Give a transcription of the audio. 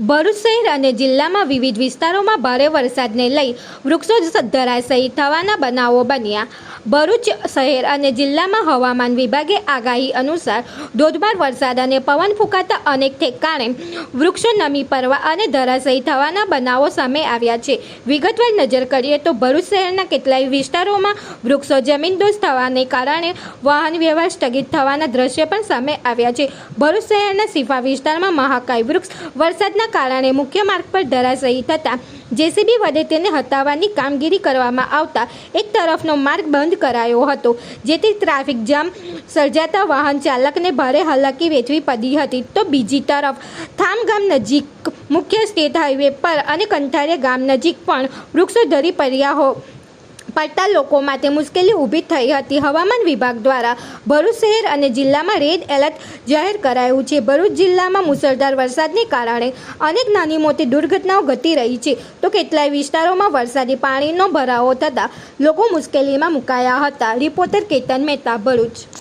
ભરૂચ શહેર અને જિલ્લામાં વિવિધ વિસ્તારોમાં ભારે વરસાદને લઈ વૃક્ષો ધરાશયી થવાના બનાવો બન્યા. ભરૂચ શહેર અને જિલ્લામાં હવામાન વિભાગે આગાહી અનુસાર ધોધમાર વરસાદ અને પવન ફૂંકાતા અનેક ઠેકાણે વૃક્ષો નમી પડવા અને ધરાશયી થવાના બનાવો સામે આવ્યા છે. વિગતવાર નજર કરીએ તો ભરૂચ શહેરના કેટલાય વિસ્તારોમાં વૃક્ષો જમીનદોસ્ત થવાને કારણે વાહન વ્યવહાર સ્થગિત થવાના દ્રશ્ય પણ સામે આવ્યા છે. ભરૂચ શહેરના સિફા વિસ્તારમાં મહાકાય વૃક્ષ વરસાદના કારણે મુખ્ય માર્ગ પર ધરાશયી થતાં જેસીબી વડે તેને હટાવવાની કામગીરી કરવામાં આવતા એક તરફનો માર્ગ બંધ કરાયો હતો. જેથી ટ્રાફિક જામ સર્જાતા વાહન ચાલકને ભારે હાલાકી વેઠવી પડી હતી. તો બીજી તરફ થામગામ નજીક મુખ્ય સ્ટેટ હાઈવે પર અને કંઠારે ગામ નજીક પણ વૃક્ષો ધરી પડ્યા હો પડતા લોકો માટે મુશ્કેલી ઊભી થઈ હતી. હવામાન વિભાગ દ્વારા ભરૂચ શહેર અને જિલ્લામાં રેડ એલર્ટ જાહેર કરાયું છે. ભરૂચ જિલ્લામાં મુસળધાર વરસાદને કારણે અનેક નાની મોટી દુર્ઘટનાઓ ઘટી રહી છે. તો કેટલાય વિસ્તારોમાં વરસાદી પાણીનો ભરાવો થતાં લોકો મુશ્કેલીમાં મુકાયા હતા. રિપોર્ટર કેતન મહેતા, ભરૂચ.